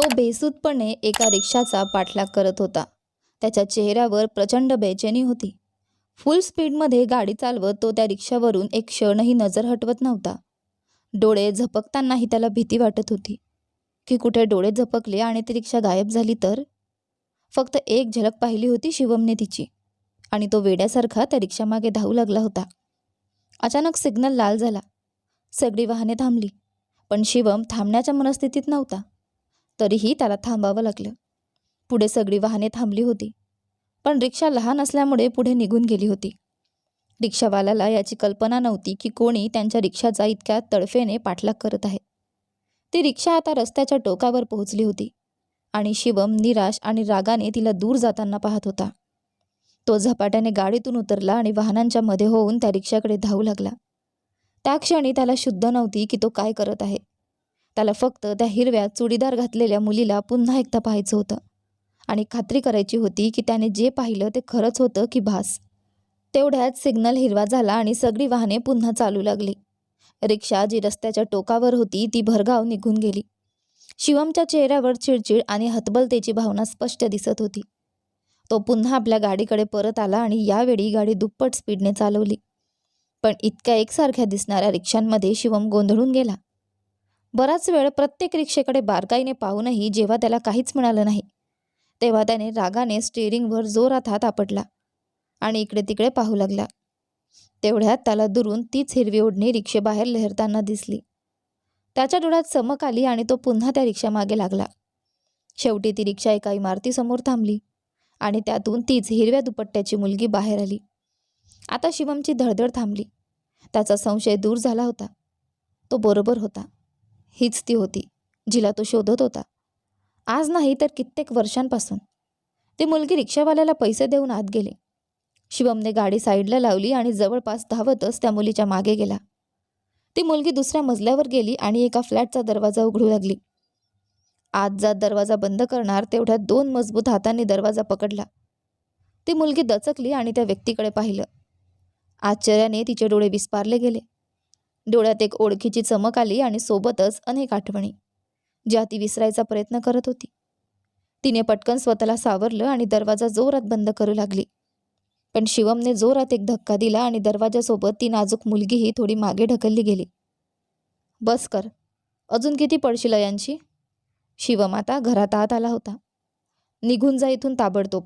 तो बेसूदपणे एका रिक्षाचा पाठलाग करत होता. त्याच्या चेहऱ्यावर प्रचंड बेचैनी होती. फुल स्पीडमध्ये गाडी चालवत तो त्या रिक्षावरून एक क्षणही नजर हटवत नव्हता. डोळे झपकतानाही त्याला भीती वाटत होती. की कुठे डोळे झपकले आणि ती रिक्षा गायब झाली तर? फक्त एक झलक पाहिली होती शिवमने तिची आणि तो वेड्यासारखा त्या रिक्षामागे धावू लागला होता. अचानक सिग्नल लाल झाला. सगळी वाहने थांबली. पण शिवम थांबण्याच्या मनस्थितीत नव्हता. तरीही त्याला थांबावं लागलं. पुढे सगळी वाहने थांबली होती. पण रिक्षा लहान असल्यामुळे पुढे निघून गेली होती. रिक्षावाल्याला याची कल्पना नव्हती की कोणी त्यांच्या रिक्षाचा इतक्या तडफेने पाठलाग करत आहे. ती रिक्षा आता रस्त्याच्या टोकावर पोहोचली होती आणि शिवम निराश आणि रागाने तिला दूर जाताना पाहत होता. तो झपाट्याने गाडीतून उतरला आणि वाहनांच्या मध्ये होऊन त्या रिक्षाकडे धावू लागला. त्या क्षणी त्याला शुद्ध नव्हती की तो काय करत आहे. त्याला फक्त त्या हिरव्या चुडीदार घातलेल्या मुलीला पुन्हा एकदा पाहायचं होतं. आणि खात्री करायची होती की त्याने जे पाहिलं ते खरंच होतं की भास. तेवढ्यात सिग्नल हिरवा झाला आणि सगळी वाहने पुन्हा चालू लागली. रिक्षा जी रस्त्याच्या टोकावर होती ती भरगाव निघून गेली. शिवमच्या चेहऱ्यावर चिडचिड आणि हतबलतेची भावना स्पष्ट दिसत होती. तो पुन्हा आपल्या गाडीकडे परत आला आणि यावेळी गाडी दुप्पट स्पीडने चालवली. पण इतक्या एकसारख्या दिसणाऱ्या रिक्षांमध्ये शिवम गोंधळून गेला. बराच वेळ प्रत्येक रिक्षेकडे बारकाईने पाहूनही जेव्हा त्याला काहीच मिळालं नाही तेव्हा त्याने रागाने स्टेअरिंगवर जोरात हात आपटला आणि इकडे तिकडे पाहू लागला. तेवढ्यात त्याला दुरून तीच हिरवी ओढणी रिक्षेबाहेर लहरताना दिसली. त्याच्या डोळ्यात चमक आली आणि तो पुन्हा त्या रिक्षामागे लागला. शेवटी ती रिक्षा एका इमारतीसमोर थांबली आणि त्यातून तीच हिरव्या दुपट्ट्याची मुलगी बाहेर आली. आता शिवमची धडधड थांबली. त्याचा संशय दूर झाला होता. तो बरोबर होता. हीच ती होती जिला तो शोधत होता. आज नाही तर कित्येक वर्षांपासून. ती मुलगी रिक्षावाल्याला पैसे देऊन आत गेले. शिवमने गाडी साईडला लावली आणि जवळपास धावतच त्या मुलीच्या मागे गेला. ती मुलगी दुसऱ्या मजल्यावर गेली आणि एका फ्लॅटचा दरवाजा उघडू लागली. आत जात दरवाजा बंद करणार तेवढ्यात दोन मजबूत हातांनी दरवाजा पकडला. ती मुलगी दचकली आणि त्या व्यक्तीकडे पाहिलं. आश्चर्याने तिचे डोळे विस्पारले गेले. डोळ्यात एक ओळखीची चमक आली आणि सोबतच अनेक आठवणी. ज्या ती विसरायचा प्रयत्न करत होती. तिने पटकन स्वतःला सावरलं आणि दरवाजा जोरात बंद करू लागली. पण शिवमने जोरात एक धक्का दिला आणि दरवाजासोबत ती नाजूक मुलगीही थोडी मागे ढकलली गेली. बस कर. अजून किती पडशील यांची शिवम आता घरात आत आला होता. निघून जा इथून ताबडतोब.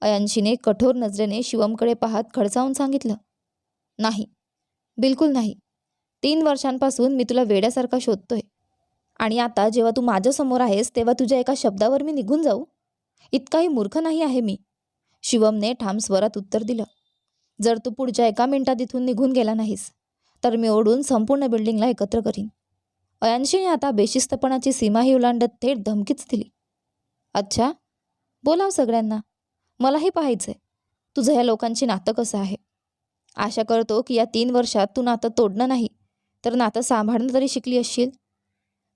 अयांशीने कठोर नजरेने शिवमकडे पाहत खडसावून सांगितलं नाही. बिलकुल नाही. तीन वर्षांपासून मी तुला वेड्यासारखा शोधतोय. आणि आता जेव्हा तू माझ्यासमोर आहेस तेव्हा तुझ्या एका शब्दावर मी निघून जाऊ. इतकाही मूर्ख नाही आहे मी. शिवमने ठाम स्वरात उत्तर दिलं. जर तू पुढच्या एका मिनिटात इथून निघून गेला नाहीस तर मी ओढून संपूर्ण बिल्डिंगला एकत्र करीन. अयांशीने आता बेशिस्तपणाची सीमाही ओलांडत थेट धमकीच दिली. अच्छा बोलाव सगळ्यांना. मलाही पाहायचंय. तुझं ह्या लोकांची नातं कसं आहे? आशा करतो की या तीन वर्षात तू नातं तोडणं नाही तर नातं सांभाळणं तरी शिकली असशील.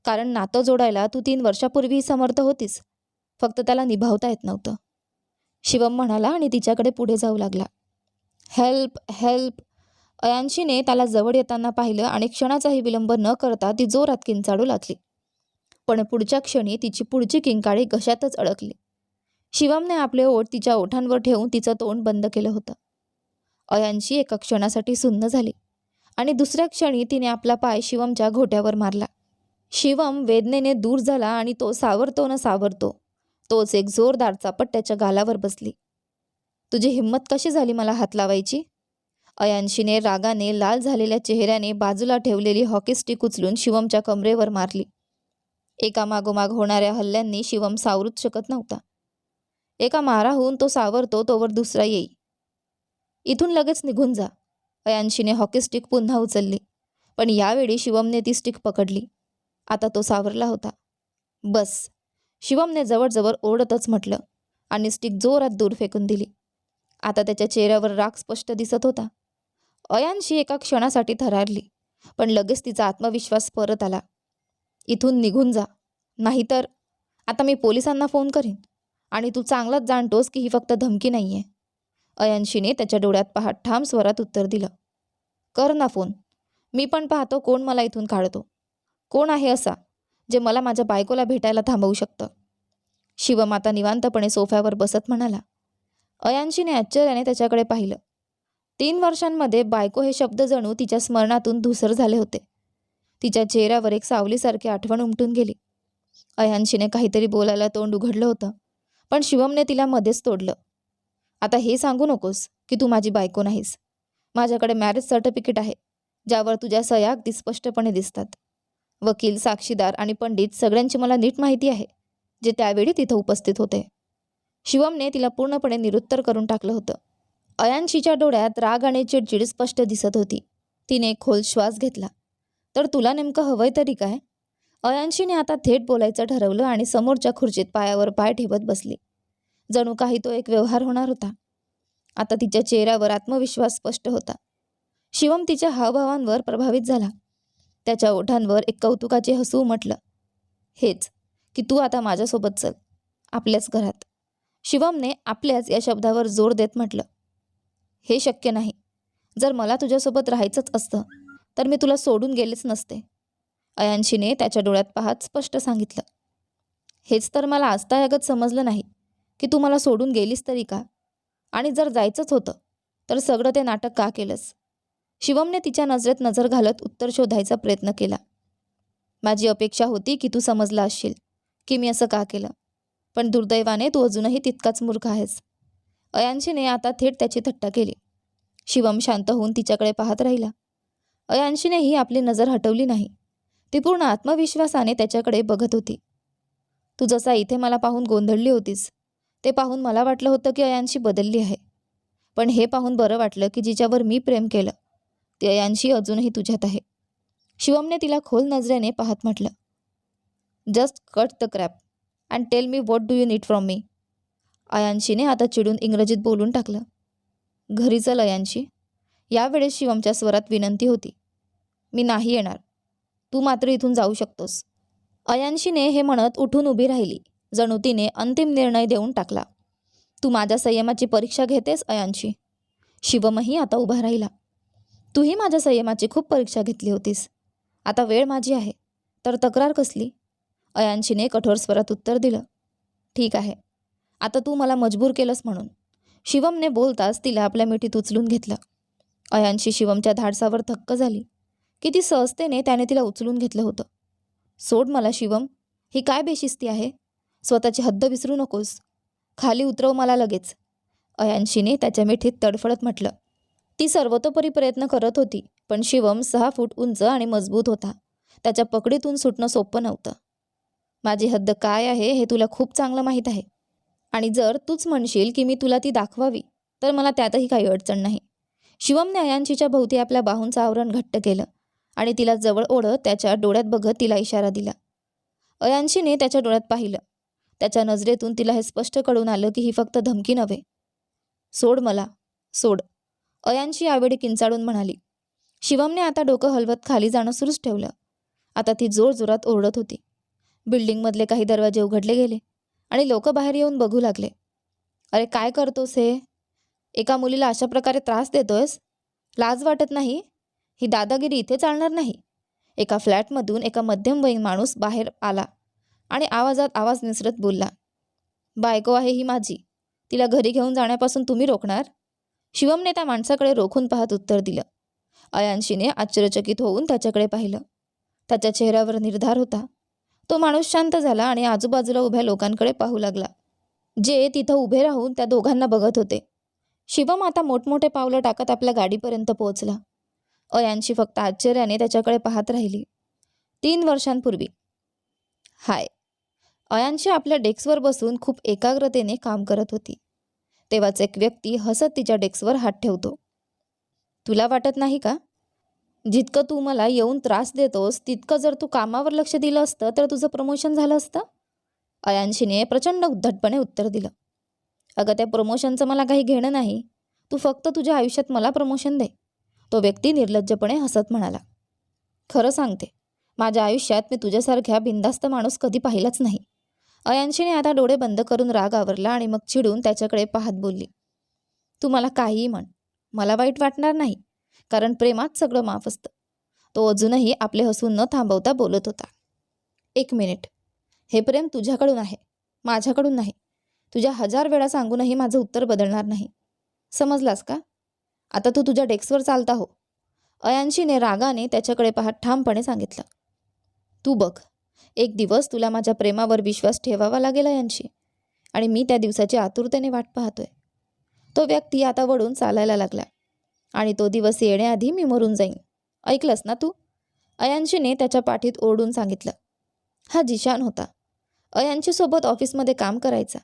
कारण नातं जोडायला तू तीन वर्षापूर्वीही समर्थ होतीस. फक्त त्याला निभावता येत नव्हतं. शिवम म्हणाला आणि तिच्याकडे पुढे जाऊ लागला. Help help. अयांशीने त्याला जवळ येताना पाहिलं आणि क्षणाचाही विलंब न करता ती जोरात किंचाडू लागली. पण पुढच्या क्षणी तिची पुढची किंकाळी घशातच अडकली. शिवमने आपले ओठ तिच्या ओठांवर ठेवून तिचं तोंड बंद केलं होतं. अयांशी एका क्षणासाठी सुन्न झाली. आणि दुसऱ्या क्षणी तिने आपला पाय शिवमच्या घोट्यावर मारला. शिवम वेदनेने दूर झाला आणि तो सावरतो न सावरतो. तोच एक जोरदार चापट त्याच्या गालावर बसली. तुझी हिंमत कशी झाली मला हात लावायची? अयांशीने रागाने लाल झालेल्या चेहऱ्याने बाजूला ठेवलेली हॉकी स्टिक उचलून शिवमच्या कमरेवर मारली. एका मागोमाग होणाऱ्या हल्ल्यांनी शिवम सावरूच शकत नव्हता. एका माराहून तो सावरतो तोवर दुसरा येई. इथून लगेच निघून जा. अयांशीने हॉकी स्टिक पुन्हा उचलली. पण यावेळी शिवमने ती स्टिक पकडली. आता तो सावरला होता. बस. शिवमने जवळजवळ ओढतच म्हटलं आणि स्टिक जोरात दूर फेकून दिली. आता त्याच्या चेहऱ्यावर राग स्पष्ट दिसत होता. अयांशी एका क्षणासाठी थरारली पण लगेच तिचा आत्मविश्वास परत आला. इथून निघून जा. नाहीतर आता मी पोलिसांना फोन करीन आणि तू चांगलाच जाणतोस की ही फक्त धमकी नाही आहे अयांशीने त्याच्या डोळ्यात पाहत ठाम स्वरात उत्तर दिलं. कर ना फोन. मी पण पाहतो कोण मला इथून काढतो. कोण आहे असा जे मला माझ्या बायकोला भेटायला थांबवू शकतं? शिवमाता निवांतपणे सोफ्यावर बसत म्हणाला. अयांशीने आश्चर्याने त्याच्याकडे पाहिलं. तीन वर्षांमध्ये बायको हे शब्द जणू तिच्या स्मरणातून धुसर झाले होते. तिच्या चेहऱ्यावर एक सावलीसारखी आठवण उमटून गेली. अयांशीने काहीतरी बोलायला तोंड उघडलं होतं पण शिवमने तिला मध्येच तोडलं. आता हे सांगू नकोस की तू माझी बायको नाहीस. माझ्याकडे मॅरेज सर्टिफिकेट आहे ज्यावर तुझ्या सह्या अगदी स्पष्टपणे दिसतात. वकील साक्षीदार आणि पंडित सगळ्यांची मला नीट माहिती आहे जे त्यावेळी तिथं उपस्थित होते. शिवमने तिला पूर्णपणे निरुत्तर करून टाकलं होतं. अयांशीच्या डोळ्यात राग आणि चिडचिड स्पष्ट दिसत होती. तिने खोल श्वास घेतला. तर तुला नेमकं हवंय तरी काय? अयांशीने आता थेट बोलायचं ठरवलं आणि समोरच्या खुर्चीत पायावर पाय ठेवत बसली. जणू काही तो एक व्यवहार होणार होता. आता तिच्या चेहऱ्यावर आत्मविश्वास स्पष्ट होता. शिवम तिच्या हावभावांवर प्रभावित झाला. त्याच्या ओठांवर एक कौतुकाचे हसू उमटलं. हेच की तू आता माझ्यासोबत चल. आपल्याच घरात. शिवमने आपल्याच या शब्दावर जोर देत म्हटलं. हे शक्य नाही. जर मला तुझ्यासोबत राहायचंच असतं तर मी तुला सोडून गेलेच नसते. अयांशीने त्याच्या डोळ्यात पाहत स्पष्ट सांगितलं. हेच तर मला आजतायागत समजलं नाही. की तू मला सोडून गेलीस तरी का? आणि जर जायचंच होतं तर सगळं ते नाटक का केलंस? शिवमने तिच्या नजरेत नजर घालत उत्तर शोधायचा प्रयत्न केला. माझी अपेक्षा होती की तू समजला असशील की मी असं का केलं. पण दुर्दैवाने तू अजूनही तितकाच मूर्ख आहेस. अयांशीने आता थेट त्याची थट्टा केली. शिवम शांत होऊन तिच्याकडे पाहत राहिला. अयांशीनेही आपली नजर हटवली नाही. ती पूर्ण आत्मविश्वासाने त्याच्याकडे बघत होती. तू जसा इथे मला पाहून गोंधळली होतीस ते पाहून मला वाटलं होतं की अयांशी बदलली आहे. पण हे पाहून बरं वाटलं की जिच्यावर मी प्रेम केलं ती अयांशी अजूनही तुझ्यात आहे. शिवमने तिला खोल नजरेने पाहत म्हटलं just cut the crap and tell me what do you need from me. अयांशीने आता चिडून इंग्रजीत बोलून टाकलं घरी चल अयांशी. यावेळेस शिवमच्या स्वरात विनंती होती मी नाही येणार. तू मात्र इथून जाऊ शकतोस. अयांशीने हे म्हणत उठून उभी राहिली. जणू तिने अंतिम निर्णय देऊन टाकला. तू माझ्या संयमाची परीक्षा घेतेस अयांशी. शिवमही आता उभा राहिला. तूही माझ्या संयमाची खूप परीक्षा घेतली होतीस. आता वेळ माझी आहे. तर तक्रार कसली? अयांशीने कठोर स्वरात उत्तर दिलं. ठीक आहे. आता तू मला मजबूर केलंस म्हणून. शिवमने बोलताच तिला आपल्या मिठीत उचलून घेतलं. अयांशी शिवमच्या धाडसावर थक्क झाली. किती सहजतेने त्याने तिला उचलून घेतलं होतं. सोड मला शिवम. ही काय बेशिस्ती आहे? स्वतःची हद्द विसरू नकोस. खाली उतरव मला लगेच. अयांशीने त्याच्या मिठीत तडफडत म्हटलं. ती सर्वतोपरी प्रयत्न करत होती पण शिवम सहा फूट उंच आणि मजबूत होता. त्याच्या पकडीतून सुटणं सोपं नव्हतं. माझी हद्द काय आहे हे तुला खूप चांगलं माहीत आहे. आणि जर तूच म्हणशील की मी तुला ती दाखवावी तर मला त्यातही काही अडचण नाही. शिवमने अयांशीच्या भोवती आपल्या बाहूंचं आवरण घट्ट केलं आणि तिला जवळ ओढत त्याच्या डोळ्यात बघत तिला इशारा दिला. अयांशीने त्याच्या डोळ्यात पाहिलं. त्याच्या नजरेतून तिला हे स्पष्ट कळून आलं की ही फक्त धमकी नव्हे. सोड मला. सोड. अयांशी यावेळी किंचाळून म्हणाली. शिवमने आता डोकं हलवत खाली जाणं सुरूच ठेवलं. आता ती जोरजोरात ओरडत होती. बिल्डिंगमधले काही दरवाजे उघडले गेले आणि लोक बाहेर येऊन बघू लागले. अरे काय करतोस हे? एका मुलीला अशा प्रकारे त्रास देतोयस? लाज वाटत नाही? ही दादागिरी इथे चालणार नाही. एका फ्लॅटमधून एका मध्यमवयीन माणूस बाहेर आला. आणि आवाजात आवाज निसरत बोलला बायको आहे ही माझी. तिला घरी घेऊन जाण्यापासून तुम्ही रोखणार? शिवमने त्या माणसाकडे रोखून पाहत उत्तर दिलं. अयांशीने आश्चर्यचकित होऊन त्याच्याकडे पाहिलं. त्याच्या चेहऱ्यावर निर्धार होता. तो माणूस शांत झाला आणि आजूबाजूला उभ्या लोकांकडे पाहू लागला जे तिथं उभे राहून त्या दोघांना बघत होते. शिवम आता मोठमोठे पावलं टाकत आपल्या गाडीपर्यंत पोहोचला. अयांशी फक्त आश्चर्याने त्याच्याकडे पाहत राहिली. तीन वर्षांपूर्वी. हाय अयांशी आपल्या डेस्कवर बसून खूप एकाग्रतेने काम करत होती. तेव्हाच एक व्यक्ती हसत तिच्या डेस्कवर हात ठेवतो. तुला वाटत नाही का? जितकं तू मला येऊन त्रास देतोस तितकं जर तू कामावर लक्ष दिलं असतं तर तुझं प्रमोशन झालं असतं? अयांशीने प्रचंड उद्धटपणे उत्तर दिलं. अगं त्या प्रमोशनचं मला काही घेणं नाही. तू फक्त तुझ्या आयुष्यात मला प्रमोशन दे. तो व्यक्ती निर्लज्जपणे हसत म्हणाला. खरं सांगते माझ्या आयुष्यात मी तुझ्यासारख्या बिंदास्त माणूस कधी पाहिलाच नाही. अयांशीने आता डोळे बंद करून राग आवरला आणि मग चिडून त्याच्याकडे पाहत बोलली तू मला काहीही म्हण. मला वाईट वाटणार नाही कारण प्रेमात सगळं माफ असतं. तो अजूनही आपले हसून न थांबवता बोलत होता. एक मिनिट. हे प्रेम तुझ्याकडून आहे माझ्याकडून नाही. तुझ्या हजार वेळा सांगूनही माझं उत्तर बदलणार नाही. समजलास का? आता तू तुझ्या डेस्कवर चालता हो. अयांशीने रागाने त्याच्याकडे पाहत ठामपणे सांगितलं तू बघ. एक दिवस तुला माझ्या प्रेमावर विश्वास ठेवावा लागेल अयांशी. आणि मी त्या दिवसाची आतुरतेने वाट पाहतोय. तो व्यक्ती आता वळून चालायला लागला. आणि तो दिवस येण्याआधी मी मरून जाईन. ऐकलंस ना तू? अयांशीने त्याच्या पाठीत ओरडून सांगितलं. हा जिशान होता. अयांशीसोबत ऑफिसमध्ये काम करायचा.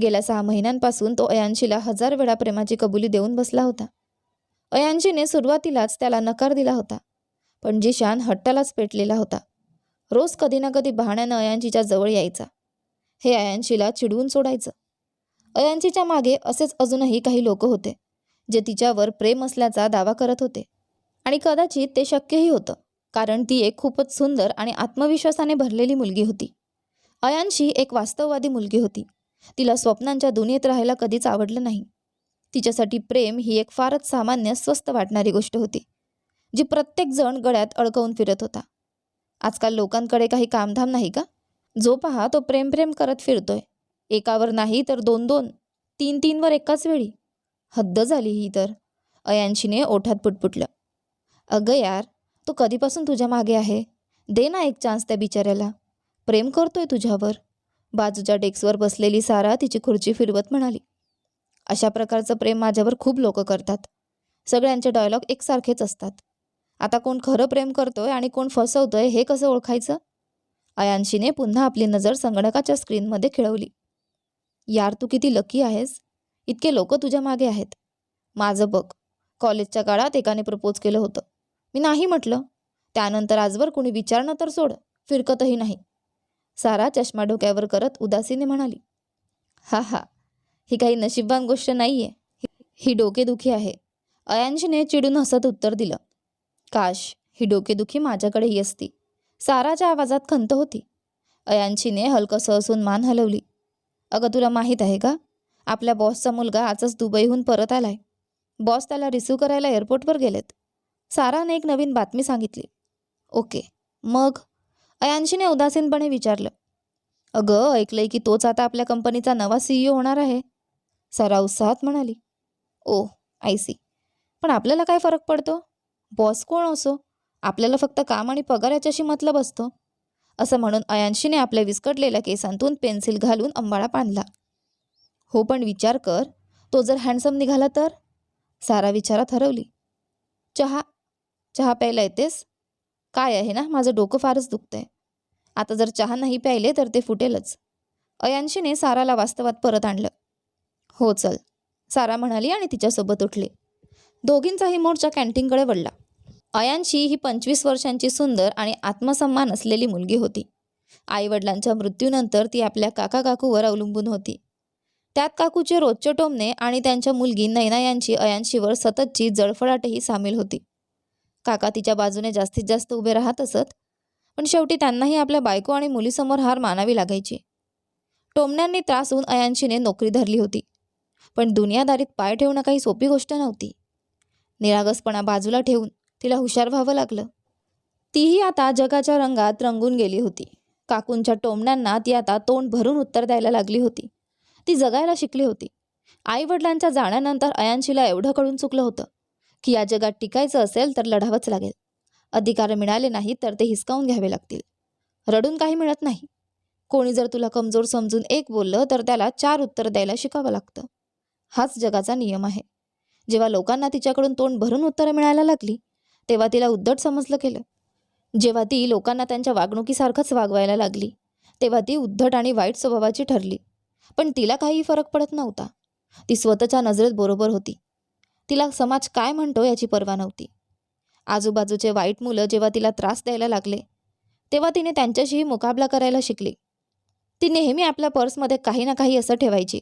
गेल्या सहा महिन्यांपासून तो अयांशीला हजार वेळा प्रेमाची कबुली देऊन बसला होता. अयांशीने सुरुवातीलाच त्याला नकार दिला होता. पण जिशान हट्टालाच पेटलेला होता. रोज कधी ना कधी बहाण्यानं अयांशीच्या जवळ यायचा. हे अयांशीला चिडवून सोडायचं. अयांशीच्या मागे असेच अजूनही काही लोक होते जे तिच्यावर प्रेम असल्याचा दावा करत होते. आणि कदाचित ते शक्यही होतं कारण ती एक खूपच सुंदर आणि आत्मविश्वासाने भरलेली मुलगी होती. अयांशी एक वास्तववादी मुलगी होती. तिला स्वप्नांच्या दुनियेत राहायला कधीच आवडलं नाही. तिच्यासाठी प्रेम ही एक फारच सामान्य स्वस्त वाटणारी गोष्ट होती जी प्रत्येकजण गळ्यात अडकवून फिरत होता. आजकाल लोकांकडे काही कामधाम नाही का? जो पहा तो प्रेम प्रेम करत फिरतोय. एकावर नाही तर दोन दोन तीन तीनवर एकाच वेळी. हद्द झाली ही तर. अयांशीने ओठात पुटपुटलं. अगं यार तो कधीपासून तुझ्या मागे आहे? दे ना एक चान्स त्या बिचाऱ्याला. प्रेम करतोय तुझ्यावर. बाजूच्या डेस्कवर बसलेली सारा तिची खुर्ची फिरवत म्हणाली. अशा प्रकारचं प्रेम माझ्यावर खूप लोक करतात. सगळ्यांचे डायलॉग एकसारखेच असतात. आता कोण खरं प्रेम करतोय आणि कोण फसवतोय हे कसं ओळखायचं? अयांशीने पुन्हा आपली नजर संगणकाच्या स्क्रीनमध्ये खिळवली. यार तू किती लकी आहेस. इतके लोक तुझ्या मागे आहेत. माझं बघ कॉलेजच्या काळात एकाने प्रपोज केलं होतं. मी नाही म्हटलं. त्यानंतर आजवर कुणी विचारणं तर सोड फिरकतही नाही. सारा चष्मा डोक्यावर करत उदासीने म्हणाली. हा हा ही काही नशीबवान गोष्ट नाही आहे ही डोकेदुखी आहे. अयांशीने चिडून हसत उत्तर दिलं. काश ही डोकेदुखी माझ्याकडेही असती. साराच्या आवाजात खंत होती. अयांशीने हलकं असून मान हलवली. अगं तुला माहीत आहे का? आपल्या बॉसचा मुलगा आजच दुबईहून परत आलाय. बॉस त्याला रिसिव्ह करायला एअरपोर्टवर गेलेत. साराने एक नवीन बातमी सांगितली. ओके मग? अयांशीने उदासीनपणे विचारलं. अगं ऐकलंय की तोच आता आपल्या कंपनीचा नवा सीईओ होणार आहे. सारा उत्साहात म्हणाली. ओ आय सी पण आपल्याला काय फरक पडतो? बॉस कोण असो? आपल्याला फक्त काम आणि पगार याच्याशी मतलब असतो. असं म्हणून अयांशीने आपल्या विस्कटलेल्या केसांतून पेन्सिल घालून अंबाळा पाडला हो पण विचार कर तो जर हँडसम निघाला तर? सारा विचारात हरवली चहा चहा प्यायला येतेस? काय आहे ना माझं डोकं फारच दुखतंय. आता जर चहा नाही प्यायले तर ते फुटेलच. अयांशीने साराला वास्तवात परत आणलं. हो चल. सारा म्हणाली आणि तिच्यासोबत उठली. दोघींचाही मोर्चा कॅन्टीनकडे वळला. अयांशी ही पंचवीस वर्षांची सुंदर आणि आत्मसन्मान असलेली मुलगी होती. आईवडिलांच्या मृत्यूनंतर ती आपल्या काका काकूवर अवलंबून होती. त्यात काकूचे रोजचे टोमणे आणि त्यांच्या मुलगी नैना यांची अयांशीवर सततची जळफळाटही सामील होती. काका तिच्या बाजूने जास्तीत जास्त उभे राहत असत पण शेवटी त्यांनाही आपल्या बायको आणि मुलीसमोर हार मानावी लागायची. टोमण्यांनी त्रास होऊन अयांशीने नोकरी धरली होती. पण दुनियादारीत पाय ठेवणं काही सोपी गोष्ट नव्हती. निरागसपणा बाजूला ठेवून तिला हुशार व्हावं लागलं. तीही आता जगाच्या रंगात रंगून गेली होती. काकूंच्या टोमण्यांना ती आता तोंड भरून उत्तर द्यायला लागली होती. ती जगायला शिकली होती. आईवडिलांच्या जाण्यानंतर अयांशीला एवढं कळून चुकलं होतं की या जगात टिकायचं असेल तर लढावंच लागेल. अधिकार मिळाले नाही तर ते हिसकावून घ्यावे लागतील. रडून काही मिळत नाही. कोणी जर तुला कमजोर समजून एक बोललं तर त्याला चार उत्तर द्यायला शिकावं लागतं. हाच जगाचा नियम आहे. जेव्हा लोकांना तिच्याकडून तोंड भरून उत्तरं मिळायला लागली तेव्हा तिला उद्धट समजलं गेलं. जेव्हा ती लोकांना त्यांच्या वागणुकीसारखंच वागवायला लागली तेव्हा ती उद्धट आणि वाईट स्वभावाची ठरली. पण तिला काही फरक पडत नव्हता. ती स्वतःच्या नजरेत बरोबर होती. तिला समाज काय म्हणतो याची पर्वा नव्हती. आजूबाजूचे वाईट मुलं जेव्हा तिला त्रास द्यायला लागले तेव्हा तिने त्यांच्याशीही मुकाबला करायला शिकली. ती नेहमी आपल्या पर्समध्ये काही ना काही असं ठेवायची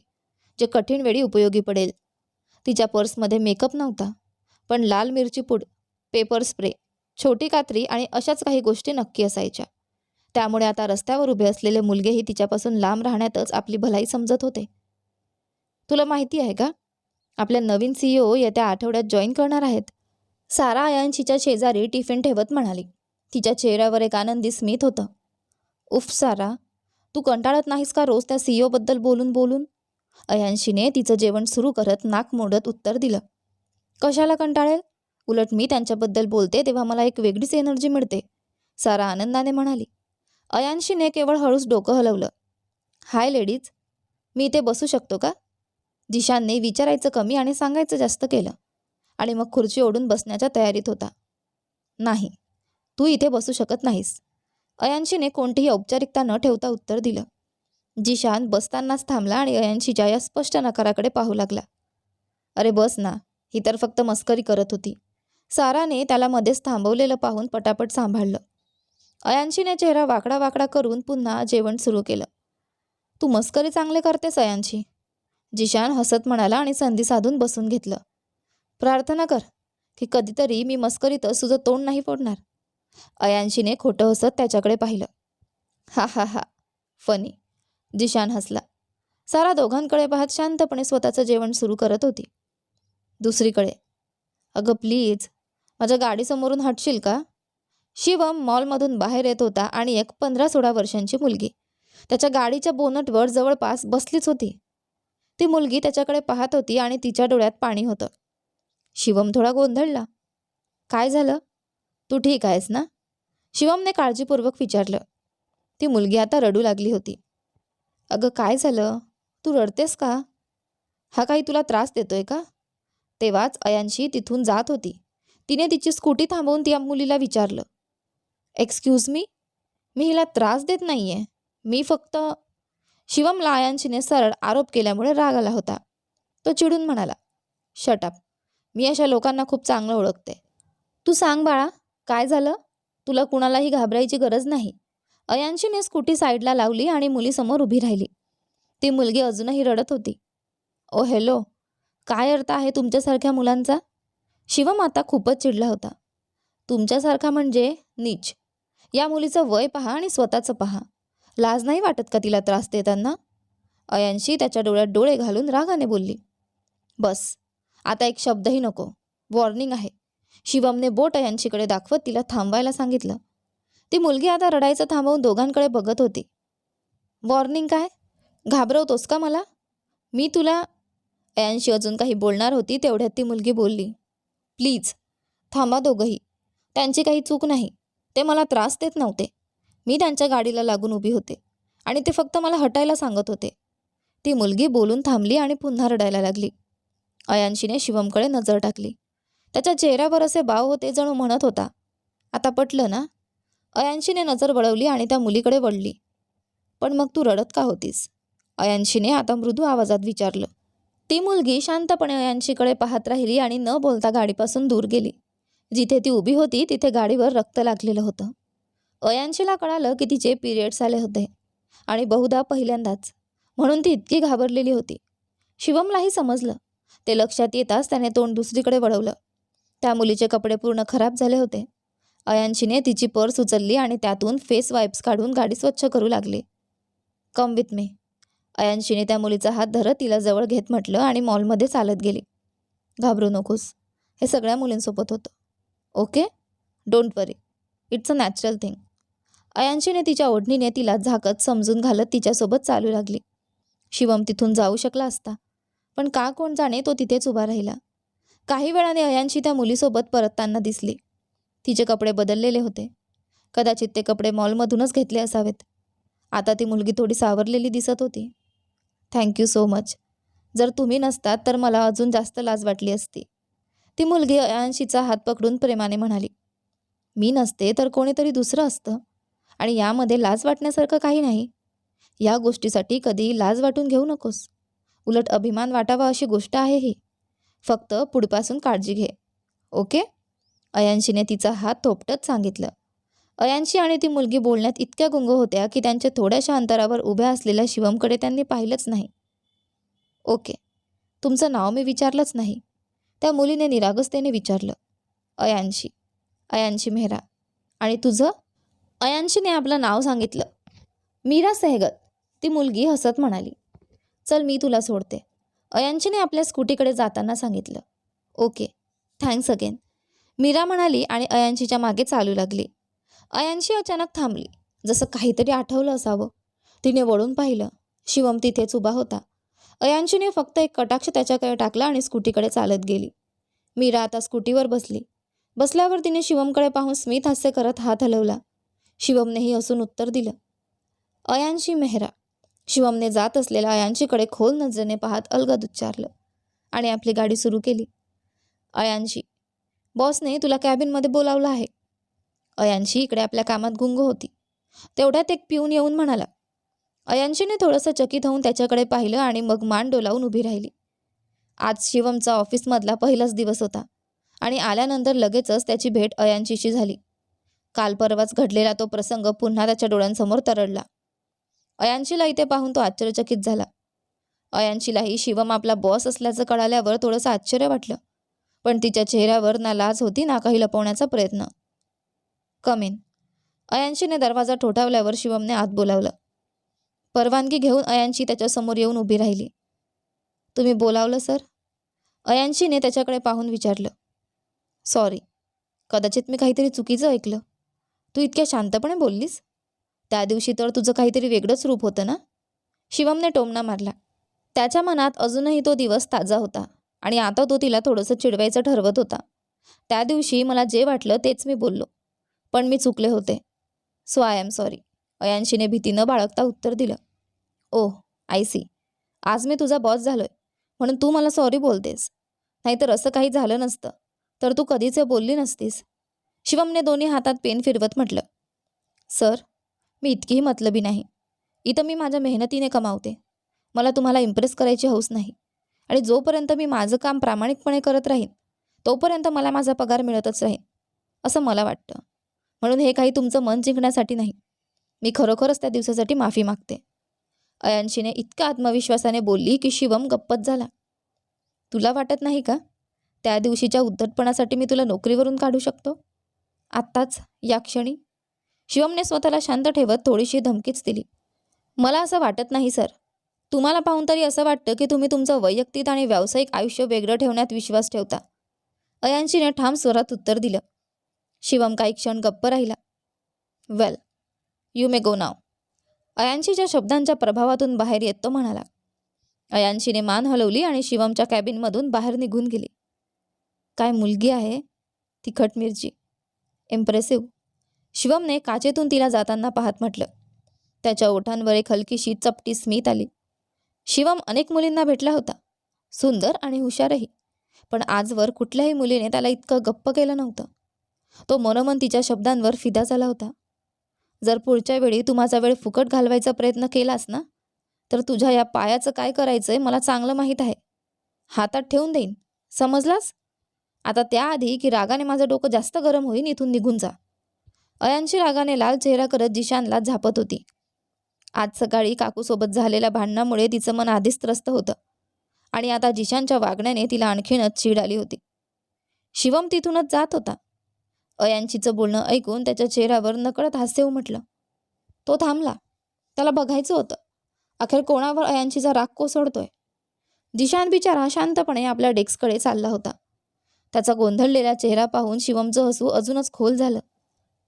जे कठीण वेळी उपयोगी पडेल. तिच्या पर्समध्ये मेकअप नव्हता. पण लाल मिरची पूड पेपर स्प्रे छोटी कात्री आणि अशाच काही गोष्टी नक्की असायच्या. त्यामुळे आता रस्त्यावर उभे असलेले मुलगेही तिच्यापासून लांब राहण्यातच आपली भलाई समजत होते. तुला माहिती आहे का? आपल्या नवीन सीईओ येत्या आठवड्यात जॉईन करणार आहेत. सारा आयांशीच्या शेजारी टिफिन ठेवत म्हणाली. तिच्या चेहऱ्यावर एक आनंदी स्मित होतं. उफ सारा तू कंटाळत नाहीस का रोज त्या सी बोलून बोलून? अयांशीने तिचं जेवण सुरू करत नाक मोडत उत्तर दिलं. कशाला कंटाळेल? उलट मी त्यांच्याबद्दल बोलते तेव्हा मला एक वेगळीच एनर्जी मिळते. सारा आनंदाने म्हणाली. अयांशीने केवळ हळूच डोकं हलवलं. हाय लेडीज मी इथे बसू शकतो का? जिशानने विचारायचं कमी आणि सांगायचं जास्त केलं. आणि मग खुर्ची ओढून बसण्याच्या तयारीत होता. नाही तू इथे बसू शकत नाहीस. अयांशीने कोणतीही औपचारिकता न ठेवता उत्तर दिलं. जिशान बसतानाच थांबला आणि अयांशीच्या या स्पष्ट नकाराकडे पाहू लागला. अरे बस ना ही तर फक्त मस्करी करत होती. साराने त्याला मध्येच थांबवलेलं पाहून पटापट सांभाळलं. अयांशीने चेहरा वाकडा वाकडा करून पुन्हा जेवण सुरू केलं. तू मस्करी चांगले करतेस अयांशी. जिशान हसत म्हणाला आणि संधी साधून बसून घेतलं. प्रार्थना कर की कधीतरी मी मस्करीतच तुझं तोंड नाही फोडणार. अयांशीने खोटं हसत त्याच्याकडे पाहिलं. हा हा हा फनी जिशान हसला. सारा दोघांकडे पाहत शांतपणे स्वतःचं जेवण सुरू करत होती. दुसरीकडे अगं प्लीज माझ्या गाडीसमोरून हटशील का? शिवम मॉलमधून बाहेर येत होता आणि एक पंधरा सोळा वर्षांची मुलगी. त्याच्या गाडीच्या बोनटवर जवळपास बसलीच होती. ती मुलगी त्याच्याकडे पाहत होती आणि तिच्या डोळ्यात पाणी होतं. शिवम थोडा गोंधळला. काय झालं? तू ठीक आहेस ना? शिवमने काळजीपूर्वक विचारलं. ती मुलगी आता रडू लागली होती. अगं काय झालं? तू रडतेस का? हा काही तुला त्रास देतोय का? तेव्हाच अयांशी तिथून जात होती. तिने तिची स्कूटी थांबवून त्या मुलीला विचारलं. एक्सक्यूज मी मी हिला त्रास देत नाही आहे मी फक्त शिवमला अयांशीने सरळ आरोप केल्यामुळे राग आला होता. तो चिडून म्हणाला शटअप मी अशा लोकांना खूप चांगलं ओळखते. तू सांग बाळा काय झालं? तुला कुणालाही घाबरायची गरज नाही. अयांशीने स्कूटी साईडला लावली आणि मुलीसमोर उभी राहिली. ती मुलगी अजूनही रडत होती. ओ हॅलो काय अर्थ आहे तुमच्यासारख्या मुलांचा? शिवम आता खूपच चिडला होता. तुमच्यासारखा म्हणजे नीच. या मुलीचं वय पहा आणि स्वतःचं पहा. लाज नाही वाटत का तिला त्रास देताना? अयांशी त्याच्या डोळ्यात डोळे घालून रागाने बोलली. बस आता एक शब्दही नको. वॉर्निंग आहे. शिवमने बोट अयांशीकडे दाखवत तिला थांबायला सांगितलं. ती मुलगी आता रडायचं थांबवून दोघांकडे बघत होती. वॉर्निंग काय? घाबरवतोस का मला? मी तुला अयांशी अजून काही बोलणार होती तेवढ्यात ती मुलगी बोलली प्लीज थांबा दोघंही. त्यांची काही चूक नाही. ते मला त्रास देत नव्हते. मी त्यांच्या गाडीला लागून उभी होते आणि ते फक्त मला हटायला सांगत होते. ती मुलगी बोलून थांबली आणि पुन्हा रडायला लागली. अयांशीने शिवमकडे नजर टाकली. त्याच्या चेहऱ्यावर असे बाव होते जणू म्हणत होता आता पटलं ना? अयांशीने नजर वळवली आणि त्या मुलीकडे वळली. पण मग तू रडत का होतीस? अयांशीने आता मृदू आवाजात विचारलं. ती मुलगी शांतपणे अयांशीकडे पाहत राहिली आणि न बोलता गाडीपासून दूर गेली. जिथे ती उभी होती तिथे गाडीवर रक्त लागलेलं होतं. अयांशीला कळालं की तिचे पिरियड्स आले होते. आणि बहुधा पहिल्यांदाच. म्हणून ती इतकी घाबरलेली होती. शिवमलाही समजलं. ते लक्षात येताच त्याने तोंड दुसरीकडे वळवलं. त्या मुलीचे कपडे पूर्ण खराब झाले होते. अयांशीने तिची पर्स उचलली आणि त्यातून फेस वाईप्स काढून गाडी स्वच्छ करू लागली. Come with me. अयांशीने त्या मुलीचा हात धरत तिला जवळ घेत म्हटलं आणि मॉलमध्ये चालत गेली. घाबरू नकोस. हे सगळ्या मुलींसोबत होतं. Okay? Don't worry. It's a natural thing. अयांशीने तिच्या ओढणीने तिला झाकत समजून घालत तिच्यासोबत चालू लागली. शिवम तिथून जाऊ शकला असता. पण का कोण जाणे तो तिथेच उभा राहिला. काही वेळाने अयांशी त्या मुलीसोबत परतताना दिसली. तिचे कपडे बदललेले होते. कदाचित ते कपडे मॉलमधूनच घेतले असावेत. आता ती मुलगी थोडी सावरलेली दिसत होती. Thank you so much. जर तुम्ही नसतात तर मला अजून जास्त लाज वाटली असती. ती मुलगी अयांशीचा हात पकडून प्रेमाने म्हणाली मी नसते तर कोणीतरी दुसरं असतं. आणि यामध्ये लाज वाटण्यासारखं काही नाही. या गोष्टीसाठी कधी लाज वाटून घेऊ नकोस. उलट अभिमान वाटावा अशी गोष्ट आहे ही. फक्त पुढपासून काळजी घे. ओके? अयांशीने तिचा हात थोपटत सांगितलं. अयांशी आणि ती मुलगी बोलण्यात इतक्या गुंग होत्या की त्यांच्या थोड्याशा अंतरावर उभ्या असलेल्या शिवमकडे त्यांनी पाहिलंच नाही. ओके. तुमचं नाव मी विचारलंच नाही. त्या मुलीने निरागसतेने विचारलं. अयांशी. अयांशी मेहरा. आणि तुझं? अयांशीने आपलं नाव सांगितलं. मीरा सेहगत. ती मुलगी हसत म्हणाली. चल मी तुला सोडते. अयांशीने आपल्या स्कूटीकडे जाताना सांगितलं. ओके. Thanks again. मीरा म्हणाली आणि अयांशीच्या मागे चालू लागली. अयांशी अचानक थांबली. जसं काहीतरी आठवलं असावं. तिने वळून पाहिलं. शिवम तिथेच उभा होता. अयांशीने फक्त एक कटाक्ष त्याच्याकडे टाकला आणि स्कूटीकडे चालत गेली. मीरा आता स्कूटीवर बसली. बसल्यावर तिने शिवमकडे पाहून स्मित हास्य करत हात हलवला. शिवमनेही असून उत्तर दिलं. अयांशी मेहरा. शिवमने जात असलेल्या अयांशीकडे खोल नजरेने पाहत अलगद उच्चारलं. आणि आपली गाडी सुरू केली. अयांशी बॉसने तुला कॅबिनमध्ये बोलावलं आहे. अयांशी इकडे आपल्या कामात गुंग होती. तेवढ्यात एक पिऊन येऊन म्हणाला अयांशीने थोडंसं चकित होऊन त्याच्याकडे पाहिलं आणि मग मान डोलावून उभी राहिली. आज शिवमचा ऑफिसमधला पहिलाच दिवस होता आणि आल्यानंतर लगेचच त्याची भेट अयांशीशी झाली. काल परवाच घडलेला तो प्रसंग पुन्हा त्याच्या डोळ्यांसमोर तरळला अयांशीला इथे पाहून तो आश्चर्यचकित झाला. अयांशीलाही शिवम आपला बॉस असल्याचं कळाल्यावर थोडंसं आश्चर्य वाटलं. पण तिच्या चेहऱ्यावर ना लाज होती ना काही लपवण्याचा प्रयत्न. कमेन. अयांशीने दरवाजा ठोठावल्यावर शिवमने आत बोलावलं. परवानगी घेऊन अयांशी त्याच्यासमोर येऊन उभी राहिली. तुम्ही बोलावलं सर? अयांशीने त्याच्याकडे पाहून विचारलं. सॉरी. कदाचित मी काहीतरी चुकीचं ऐकलं. तू इतक्या शांतपणे बोललीस? त्या दिवशी तर तुझं काहीतरी वेगळंच रूप होतं ना? शिवमने टोमणा मारला. त्याच्या मनात अजूनही तो दिवस ताजा होता. आणि आता तो तिला थोडंसं चिडवायचं ठरवत होता. त्या दिवशी मला जे वाटलं तेच मी बोललो. पण मी चुकले होते. सो आय एम सॉरी अयांशीने भीती न बाळगता उत्तर दिलं. ओह आय सी आज मी तुझा बॉस झालोय. म्हणून तू मला सॉरी बोलतेस. नाहीतर असं काही झालं नसतं. तर तू कधीच हे बोलली नसतीस. शिवमने दोन्ही हातात पेन फिरवत म्हटलं. सर मी इतकीही मतलबी नाही. इथं मी माझ्या मेहनतीने कमावते. मला तुम्हाला इम्प्रेस करायची हौस नाही. आणि जोपर्यंत मी माझं काम प्रामाणिकपणे करत राहीन तोपर्यंत मला माझा पगार मिळतच राहीन असं मला वाटतं. म्हणून हे काही तुमचं मन जिंकण्यासाठी नाही. मी खरोखरच त्या दिवसासाठी माफी मागते. अयांशीने इतक्या आत्मविश्वासाने बोलली की शिवम गप्पत झाला. तुला वाटत नाही का? त्या दिवशीच्या उद्धटपणासाठी मी तुला नोकरीवरून काढू शकतो? आत्ताच या क्षणी? शिवमने स्वतःला शांत ठेवत थोडीशी धमकीच दिली. मला असं वाटत नाही सर. तुम्हाला पाहून तरी असं वाटतं की तुम्ही तुमचं वैयक्तिक आणि व्यावसायिक आयुष्य वेगळं ठेवण्यात विश्वास ठेवता. अयांशीने ठाम स्वरात उत्तर दिलं. शिवम काही क्षण गप्प राहिला. वेल यू मे गो नाव. अयांशीच्या शब्दांच्या प्रभावातून बाहेर येत तो म्हणाला. अयांशीने मान हलवली आणि शिवमच्या कॅबिनमधून बाहेर निघून गेली. काय मुलगी आहे? तिखट मिरची इम्प्रेसिव्ह. शिवमने काचेतून तिला जाताना पाहत म्हटलं. त्याच्या ओठांवर एक हलकीशी चपटी स्मित आली. शिवम अनेक मुलींना भेटला होता. सुंदर आणि हुशारही. पण आजवर कुठल्याही मुलीने त्याला इतकं गप्प केलं नव्हतं. तो मनोमन तिच्या शब्दांवर फिदा झाला होता. जर पुढच्या वेळी तू माझा वेळ फुकट घालवायचा प्रयत्न केलास ना तर तुझ्या या पायाचं काय करायचंय मला चांगलं माहीत आहे. हातात ठेवून देईन. समजलास? आता त्याआधी की रागाने माझं डोकं जास्त गरम होईन इथून निघून जा. अयांशी रागाने लाल चेहरा करत जिशानला झापत होती. आज सकाळी काकूसोबत झालेल्या भांडणामुळे तिचं मन आधीच त्रस्त होतं. आणि आता जिशानच्या वागण्याने तिला आणखीनच चीड आली होती. शिवम तिथूनच जात होता. अयांशीचं बोलणं ऐकून त्याच्या चेहऱ्यावर नकळत हास्य उमटलं. तो थांबला. त्याला बघायचं होतं. अखेर कोणावर अयांशीचा राग कोसळतोय? जिशान बिचारा शांतपणे आपल्या डेस्ककडे चालला होता. त्याचा गोंधळलेला चेहरा पाहून शिवमचं हसू अजूनच खोल झालं.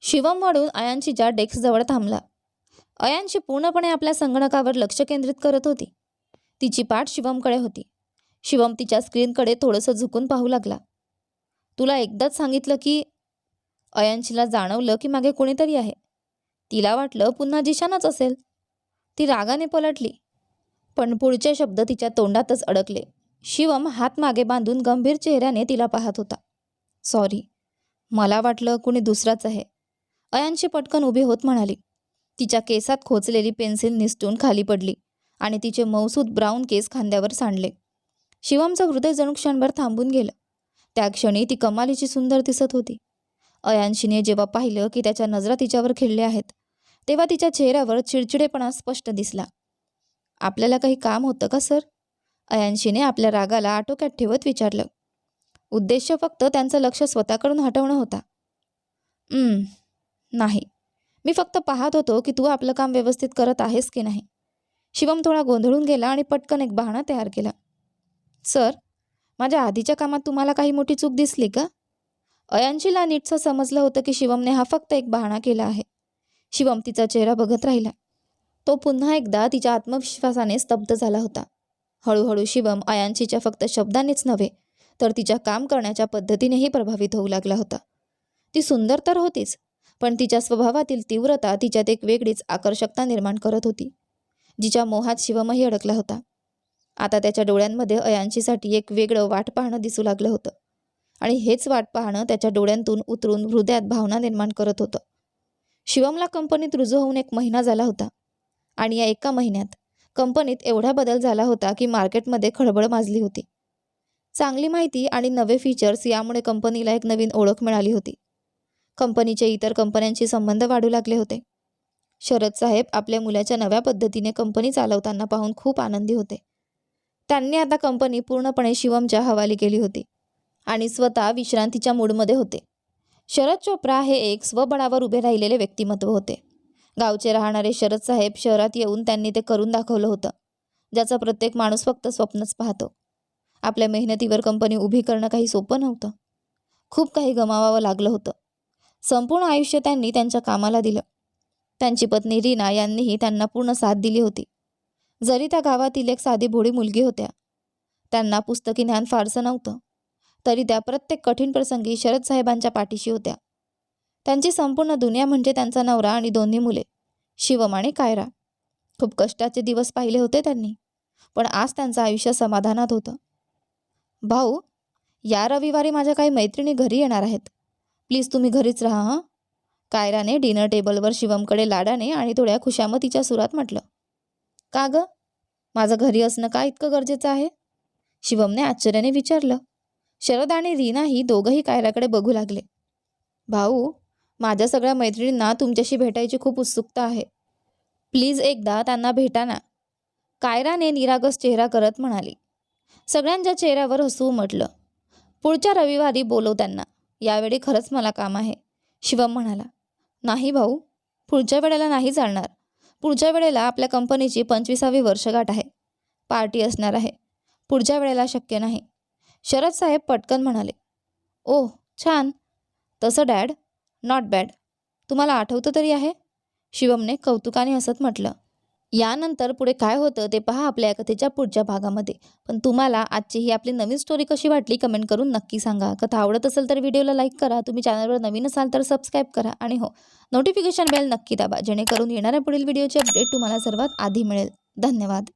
शिवम वाढून अयांशीच्या डेस्कजवळ थांबला. अयांशी पूर्णपणे आपल्या संगणकावर लक्ष केंद्रित करत होती. तिची पाठ शिवमकडे होती. शिवम तिच्या स्क्रीनकडे थोडंसं झुकून पाहू लागला. तुला एकदाच सांगितलं की अयांशीला जाणवलं की मागे कोणीतरी आहे. तिला वाटलं पुन्हा जिशानच असेल. ती रागाने पलटली. पण पुढचे शब्द तिच्या तोंडातच अडकले. शिवम हात मागे बांधून गंभीर चेहऱ्याने तिला पाहत होता. सॉरी. मला वाटलं कुणी दुसराच आहे. अयांशी पटकन उभी होत म्हणाली. तिच्या केसात खोचलेली पेन्सिल निसटून खाली पडली आणि तिचे मौसूद ब्राऊन केस खांद्यावर सांडले. शिवमचं हृदय जणू क्षणभर थांबून गेलं. त्या क्षणी ती कमालीची सुंदर दिसत होती. अयांशीने जेव्हा पाहिलं की त्याच्या नजरा तिच्यावर खिळल्या आहेत तेव्हा तिच्या चेहऱ्यावर चिडचिडेपणा स्पष्ट दिसला. आपल्याला काही काम होतं का सर? अयांशीने आपल्या रागाला आटोक्यात ठेवत विचारलं. उद्देश फक्त त्यांचं लक्ष स्वतःकडून हटवणं होता. नाही. मी फक्त पाहत होतो की तू आपलं काम व्यवस्थित करत आहेस की नाही. शिवम थोडा गोंधळून गेला आणि पटकन एक बहाणा तयार केला. सर माझ्या आधीच्या कामात तुम्हाला काही मोठी चूक दिसली का? अयांशीला नीटसं समजलं होतं की शिवमने हा फक्त एक बहाणा केला आहे. शिवम तिचा चेहरा बघत राहिला. तो पुन्हा एकदा तिच्या आत्मविश्वासाने स्तब्ध झाला होता. हळूहळू शिवम अयांशीच्या फक्त शब्दांनीच नव्हे तर तिच्या काम करण्याच्या पद्धतीनेही प्रभावित होऊ लागला होता. ती सुंदर तर होतीच पण तिच्या स्वभावातील तीव्रता तिच्यात एक वेगळीच आकर्षकता निर्माण करत होती जिच्या मोहात शिवमही अडकला होता. आता त्याच्या डोळ्यांमध्ये अयांशीसाठी एक वेगळं वाट पाहणं दिसू लागलं होतं आणि हेच वाट पाहणं त्याच्या डोळ्यांतून उतरून हृदयात भावना निर्माण करत होतं. शिवमला कंपनीत रुजू होऊन एक महिना झाला होता आणि या एका महिन्यात कंपनीत एवढा बदल झाला होता की मार्केटमध्ये खळबळ माजली होती. चांगली माहिती आणि नवे फीचर्स यामुळे कंपनीला एक नवीन ओळख मिळाली होती. कंपनीचे इतर कंपन्यांशी संबंध वाढू लागले होते. शरद साहेब आपल्या मुलाच्या नव्या पद्धतीने कंपनी चालवताना पाहून खूप आनंदी होते. त्यांनी आता कंपनी पूर्णपणे शिवमच्या हवाली केली होती आणि स्वतः विश्रांतीच्या मूडमध्ये होते. शरद चोप्रा हे एक स्वबळावर उभे राहिलेले व्यक्तिमत्व होते. गावचे राहणारे शरद साहेब शहरात येऊन त्यांनी ते करून दाखवलं होतं ज्याचा प्रत्येक माणूस फक्त स्वप्नच पाहतो. आपल्या मेहनतीवर कंपनी उभी करणं काही सोपं नव्हतं. खूप काही गमावावं लागलं होतं. संपूर्ण आयुष्य त्यांनी त्यांच्या कामाला दिलं. त्यांची पत्नी रीना यांनीही त्यांना पूर्ण साथ दिली होती. जरी त्या गावातील एक साधी भोळी मुलगी होत्या. त्यांना पुस्तकी ज्ञान फारसं नव्हतं. तरी त्या प्रत्येक कठीण प्रसंगी शरद साहेबांच्या पाठीशी होत्या. त्यांची संपूर्ण दुनिया म्हणजे त्यांचा नवरा आणि दोन्ही मुले शिवम आणि कायरा. खूप कष्टाचे दिवस पाहिले होते त्यांनी पण आज त्यांचं आयुष्य समाधानात होतं. भाऊ या रविवारी माझ्या काही मैत्रिणी घरी येणार आहेत. प्लीज तुम्ही घरीच राहा हां. कायराने डिनर टेबलवर शिवमकडे लाडाने आणि थोड्या खुशामतीच्या सुरात म्हटलं. का गं? माझं घरी असणं का इतकं गरजेचं आहे? शिवमने आश्चर्याने विचारलं. शरद आणि रीनाही दोघंही कायराकडे बघू लागले. भाऊ माझ्या सगळ्या मैत्रिणींना तुमच्याशी भेटायची खूप उत्सुकता आहे. प्लीज एकदा त्यांना भेटा ना. कायराने निरागस चेहरा करत म्हणाली. सगळ्यांच्या चेहऱ्यावर हसू उमटलं. पुढच्या रविवारी बोलव त्यांना. यावेळी खरंच मला काम आहे. शिवम म्हणाला नाही भाऊ पुढच्या वेळेला नाही चालणार. पुढच्या वेळेला आपल्या कंपनीची पंचवीसावी वर्षगाठ आहे. पार्टी असणार आहे. पुढच्या वेळेला शक्य नाही. शरद साहेब पटकन म्हणाले ओह छान. तसं डॅड नॉट बॅड. तुम्हाला आठवतं तरी आहे? शिवमने कौतुकाने हसत म्हटलं यानंतर पुढे काय होतं ते पहा आपल्या कथेच्या पुढच्या भागामध्ये. पण तुम्हाला आजची ही आपली नवीन स्टोरी कशी वाटली कमेंट करून नक्की सांगा. कथा आवडत असेल तर व्हिडिओला लाईक करा. तुम्ही चॅनलवर नवीन असाल तर सबस्क्राईब करा. आणि हो नोटिफिकेशन बेल नक्की दाबा जेणेकरून येणाऱ्या पुढील व्हिडिओचे अपडेट तुम्हाला सर्वात आधी मिळेल. धन्यवाद.